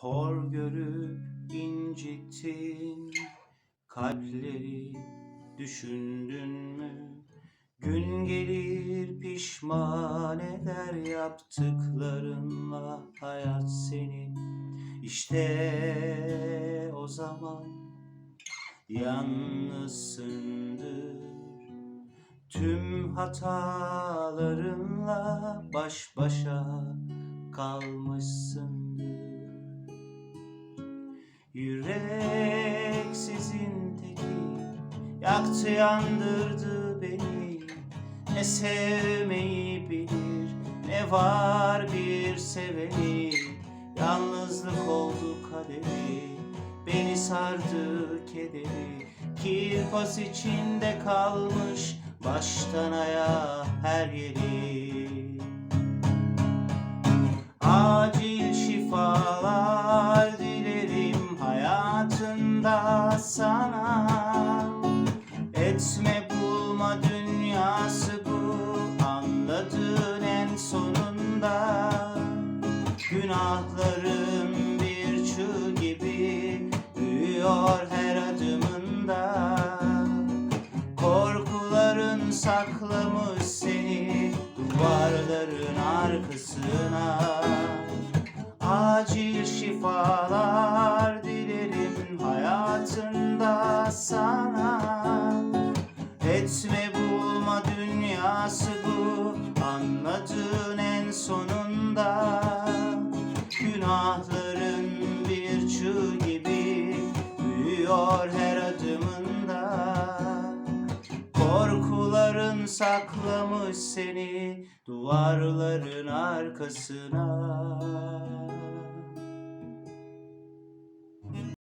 Hor görüp incittin kalpleri düşündün mü? Gün gelir pişman eder yaptıklarınla hayat seni. İşte o zaman yalnızsındır. Tüm hatalarınla baş başa kalmışsındır yaktı yandırdı beni. Ne sevmeyi bilir ne var bir seveni. Yalnızlık oldu kaderi beni sardı kederi. Kirpas içinde kalmış baştan ayağa her yeri. Acil şifalar dilerim hayatında sana Günahların bir çığ gibi büyüyor her adımında. Korkuların saklamış seni duvarların arkasına. Acil şifalar dilerim hayatında sana. Etme bulma dünyası bu anladın en sonunda saklamış seni duvarların arkasına